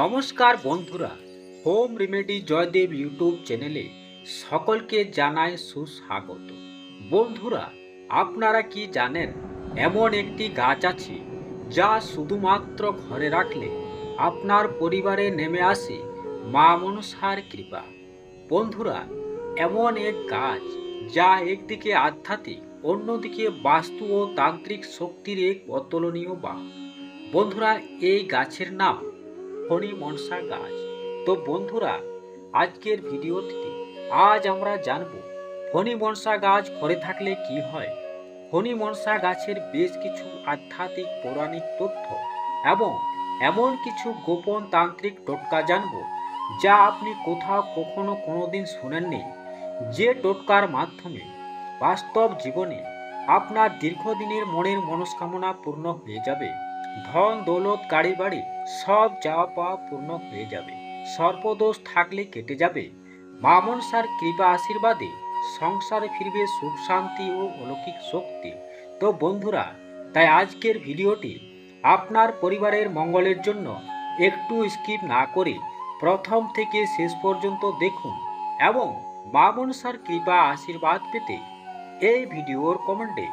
নমস্কার বন্ধুরা, home remedy Joydeb YouTube চ্যানেলে সকলকে জানায় সুস্বাগত। বন্ধুরা, আপনারা কি জানেন, এমন একটি গাছ আছে যা শুধুমাত্র ঘরে রাখলে আপনার পরিবারে নেমে আসে মা মনসার কৃপা। বন্ধুরা, এমন এক গাছ যা একদিকে আধ্যাত্মিক, অন্যদিকে বাস্তু ও তান্ত্রিক শক্তির এক অতুলনীয় বাহক। বন্ধুরা, এই গাছের নাম ফণি মনসা গাছ। তো বন্ধুরা, আজকের ভিডিওটিতে আজ আমরা জানব ফণি মনসা গাছ ঘরে থাকলে কি হয়? ফণি মনসা গাছের বেশ কিছু আধ্যাত্মিক পৌরাণিক তথ্য এবং এমন কিছু গোপন তান্ত্রিক টোটকা জানব, যা আপনি কোথাও কখনো কোনোদিন শুনেননি, যে টোটকার মাধ্যমে বাস্তব জীবনে আপনার দীর্ঘদিনের মনের মনস্কামনা পূর্ণ হয়ে যাবে। ধন দৌলত গাড়ি বাড়ি সব যাওয়া পাওয়া পূর্ণ হয়ে যাবে। সর্পদোষ থাকলে কেটে যাবে। মা মনসার কৃপা আশীর্বাদে সংসারে ফিরবে সুখ শান্তি ও অলৌকিক শক্তি। তো বন্ধুরা, তাই আজকের ভিডিওটি আপনার পরিবারের মঙ্গলের জন্য একটু স্কিপ না করে প্রথম থেকে শেষ পর্যন্ত দেখুন এবং মা মনসার কৃপা আশীর্বাদ পেতে এই ভিডিওর কমেন্টে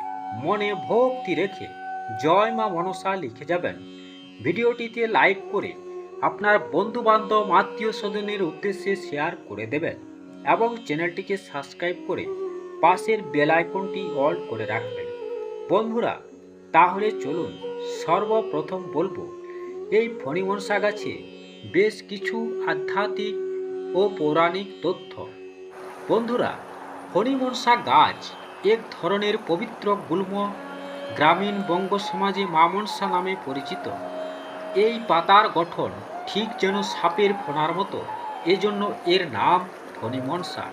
মনে ভক্তি রেখে জয় মা মনসা লিখে যাবেন। ভিডিওটিতে লাইক করে আপনার বন্ধু বান্ধব আত্মীয় স্বজনের উদ্দেশ্যে শেয়ার করে দেবেন এবং চ্যানেলটিকে সাবস্ক্রাইব করে পাশের বেল আইকনটি অল করে রাখবেন। বন্ধুরা, তাহলে চলুন সর্বপ্রথম বলব, এই ফণিমনসা গাছে বেশ কিছু আধ্যাত্মিক ও পৌরাণিক তথ্য। বন্ধুরা, ফণিমনসা গাছ এক ধরনের পবিত্র গুল্ম গ্রামীণ বঙ্গ সমাজে মামনসা নামে পরিচিত। এই পাতার গঠন ঠিক যেন সাপের ফোনার মতো। এজন্য এর নাম ফণিমনসা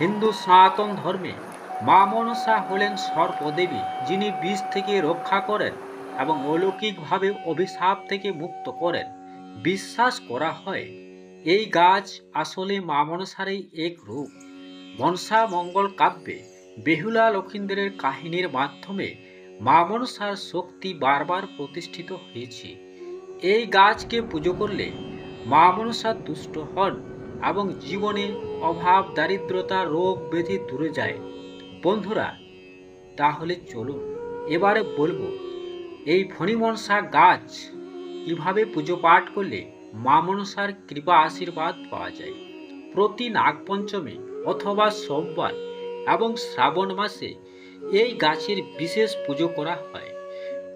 হিন্দু সনাতন ধর্মে মা মনসা হলেন সর্পদেবী, যিনি বিষ থেকে রক্ষা করেন এবং অলৌকিকভাবে অভিশাপ থেকে মুক্ত করেন। বিশ্বাস করা হয়, এই গাছ আসলে মা মনসারই এক রূপ। মনসা মঙ্গল কাব্যে বেহুলা লক্ষিন্দরের কাহিনীর মাধ্যমে মা মনসার শক্তি বারবার প্রতিষ্ঠিত হয়েছে। এই গাছকে পুজো করলে মা মনসা তুষ্ট হন এবং জীবনে অভাব, দারিদ্রতা, রোগ ব্যাধি দূরে যায়। বন্ধুরা, তাহলে চলুন, এবারে বলব, এই ফণিমনসা গাছ কীভাবে পুজো পাঠ করলে মা মনসার কৃপা আশীর্বাদ পাওয়া যায়? প্রতি নাগপঞ্চমী অথবা সোমবার এবং শ্রাবণ মাসে এই গাছের বিশেষ পুজো করা হয়।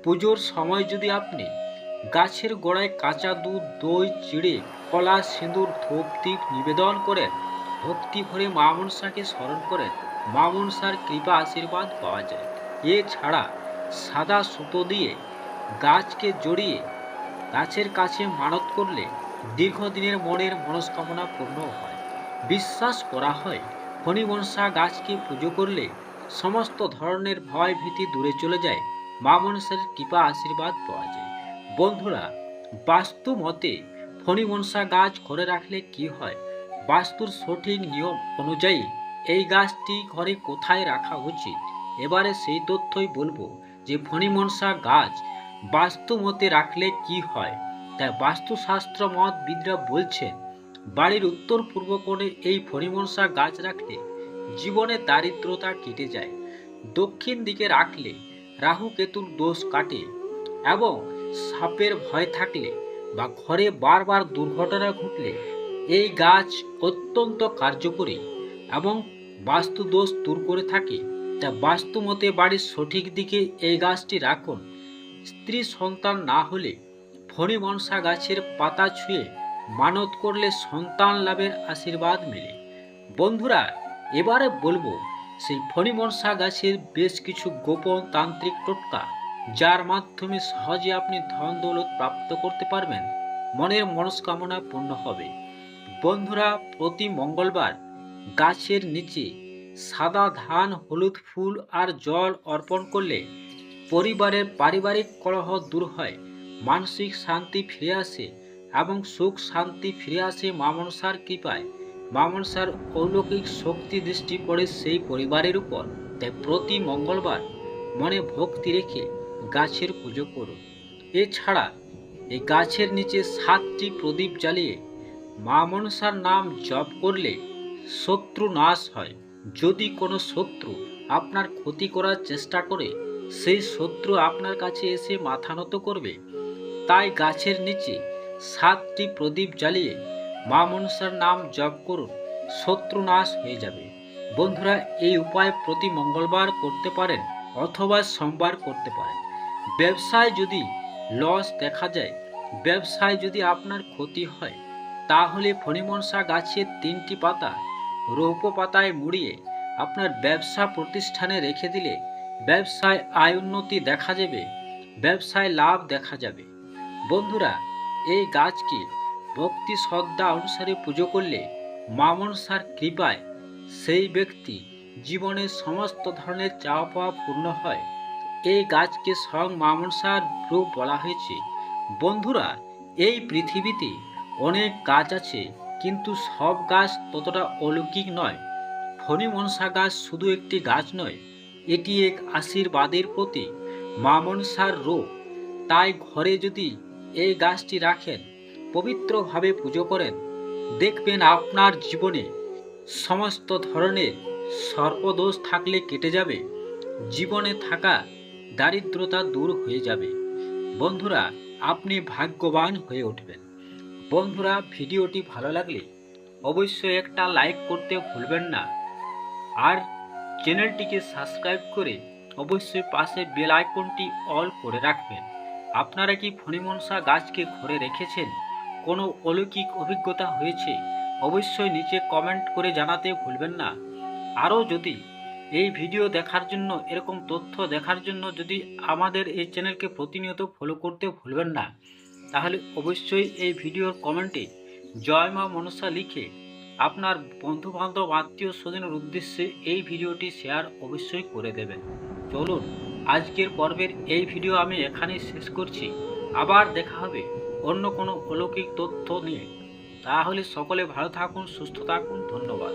পুজোর সময় যদি আপনি গাছের গোড়ায় কাঁচা দুধ, দই, চিড়ে, কলা, সিঁদুর, ধূপ দ্বীপ নিবেদন করেন ভক্তি ভরে মা মনসাকে স্মরণ করেন মা মনসার কৃপা আশীর্বাদ পাওয়া যায়। এছাড়া সাদা সুতো দিয়ে গাছকে জড়িয়ে গাছের কাছে মানত করলে দীর্ঘদিনের মনের মনস্কামনা পূর্ণ হয়। বিশ্বাস করা হয় ফণিমনসা গাছকে পুজো করলে সমস্ত ধরনের ভয় ভীতি দূরে চলে যায়। মা মনসার কৃপা আশীর্বাদ পাওয়া যায়। বন্ধুরা, বাস্তু মতে ফণিমনসা গাছ ঘরে রাখলে কি হয়? বাস্তুর সঠিক নিয়ম অনুযায়ী এই গাছটি ঘরে কোথায় রাখা উচিত? এবারে সেই তথ্যই বলব যে ফণিমনসা গাছ বাস্তু মতে রাখলে কি হয়? তাই বাস্তুশাস্ত্র মতবিদরা বলছেন, বাড়ির উত্তর পূর্ব কোণে এই ফণিমনসা গাছ রাখলে জীবনে দারিদ্রতা কেটে যায়। দক্ষিণ দিকে রাখলে রাহু কেতুর দোষ কাটে এবং সাপের ভয় থাকলে বা ঘরে বারবার দুর্ঘটনা ঘটলে এই গাছ অত্যন্ত কার্যকরী এবং বাস্তু দোষ দূর করে থাকে। তা বাস্তু মতে বাড়ির সঠিক দিকে এই গাছটি রাখুন। স্ত্রী সন্তান না হলে ফণি মনসা গাছের পাতা ছুঁয়ে মানত করলে সন্তান লাভের আশীর্বাদ মেলে। বন্ধুরা, এবারে বলব, সেই ফণি মনসা গাছের বেশ কিছু গোপন তান্ত্রিক টোটকা যার মাধ্যমে সহজে আপনি ধন দৌলত প্রাপ্ত করতে পারবেন, মনের মনস্কামনা পূর্ণ হবে। বন্ধুরা, প্রতি মঙ্গলবার গাছের নিচে সাদা ধান, হলুদ ফুল আর জল অর্পণ করলে পরিবারের পারিবারিক কলহ দূর হয়, মানসিক শান্তি ফিরে আসে এবং সুখ শান্তি ফিরে আসে মামনসার কৃপায়। মামনসার অলৌকিক শক্তি দৃষ্টি পড়ে সেই পরিবারের উপর। তাই প্রতি মঙ্গলবার মনে ভক্তি রেখে গাছের পুজো করুন এছাড়া এই গাছের নিচে সাতটি প্রদীপ জ্বালিয়ে মা মনসার নাম জপ করলে শত্রু নাশ হয়। যদি কোনো শত্রু আপনার ক্ষতি করার চেষ্টা করে, সেই শত্রু আপনার কাছে এসে মাথা নত করবে। তাই গাছের নিচে সাতটি প্রদীপ জ্বালিয়ে মা মনসার নাম জপ করুন, শত্রু নাশ হয়ে যাবে। বন্ধুরা, এই উপায় প্রতি মঙ্গলবার করতে পারেন অথবা সোমবার করতে পারেন। ব্যবসায় যদি লস দেখা যায়, ব্যবসায় যদি আপনার ক্ষতি হয়, তাহলে ফণিমনসা গাছের তিনটি পাতা রৌপ্য পাতায় মুড়িয়ে আপনার ব্যবসা প্রতিষ্ঠানে রেখে দিলে ব্যবসায় আয় উন্নতি দেখা যাবে, ব্যবসায় লাভ দেখা যাবে। বন্ধুরা, এই গাছকে ভক্তি শ্রদ্ধা অনুসারে পুজো করলে মামনসার কৃপায় সেই ব্যক্তি জীবনের সমস্ত ধরনের চাওয়া পাওয়া পূর্ণ হয়। এই গাছকে স্বয়ং মামনসার রূপ বলা হয়েছে। বন্ধুরা, এই পৃথিবীতে অনেক গাছ আছে, কিন্তু সব গাছ ততটা অলৌকিক নয়। ফণি মনসা গাছ শুধু একটি গাছ নয়, এটি এক আশীর্বাদের প্রতি মা মনসার রূপ। তাই ঘরে যদি এই গাছটি রাখেন, পবিত্রভাবে পুজো করেন, দেখবেন আপনার জীবনে সমস্ত ধরনের সর্পদোষ থাকলে কেটে যাবে। জীবনে থাকা দারিদ্রতা দূর হয়ে যাবে। বন্ধুরা, আপনি ভাগ্যবান হয়ে উঠবেন। বন্ধুরা, ভিডিওটি ভালো লাগলে অবশ্যই একটা লাইক করতে ভুলবেন না। আর চ্যানেলটিকে সাবস্ক্রাইব করে অবশ্যই পাশে বেল আইকনটি অল করে রাখবেন। আপনারা কি ফণিমনসা গাছকে ঘরে রেখেছেন কোনো অলৌকিক অভিজ্ঞতা হয়েছে? অবশ্যই নিচে কমেন্ট করে জানাতে ভুলবেন না। আরও যদি এই ভিডিও দেখার জন্য, এরকম তথ্য দেখার জন্য যদি আমাদের এই চ্যানেলকে প্রতিনিয়ত ফলো করতে ভুলবেন না, তাহলে অবশ্যই এই ভিডিওর কমেন্টে জয় মা মনসা লিখে আপনার বন্ধু বান্ধব আত্মীয় স্বজনের উদ্দেশ্যে এই ভিডিওটি শেয়ার অবশ্যই করে দেবেন। চলুন, আজকের পর্বের এই ভিডিও আমি এখানেই শেষ করছি। আবার দেখা হবে অন্য কোনো অলৌকিক তথ্য নিয়ে। তাহলে সকলে ভালো থাকুন, সুস্থ থাকুন, ধন্যবাদ।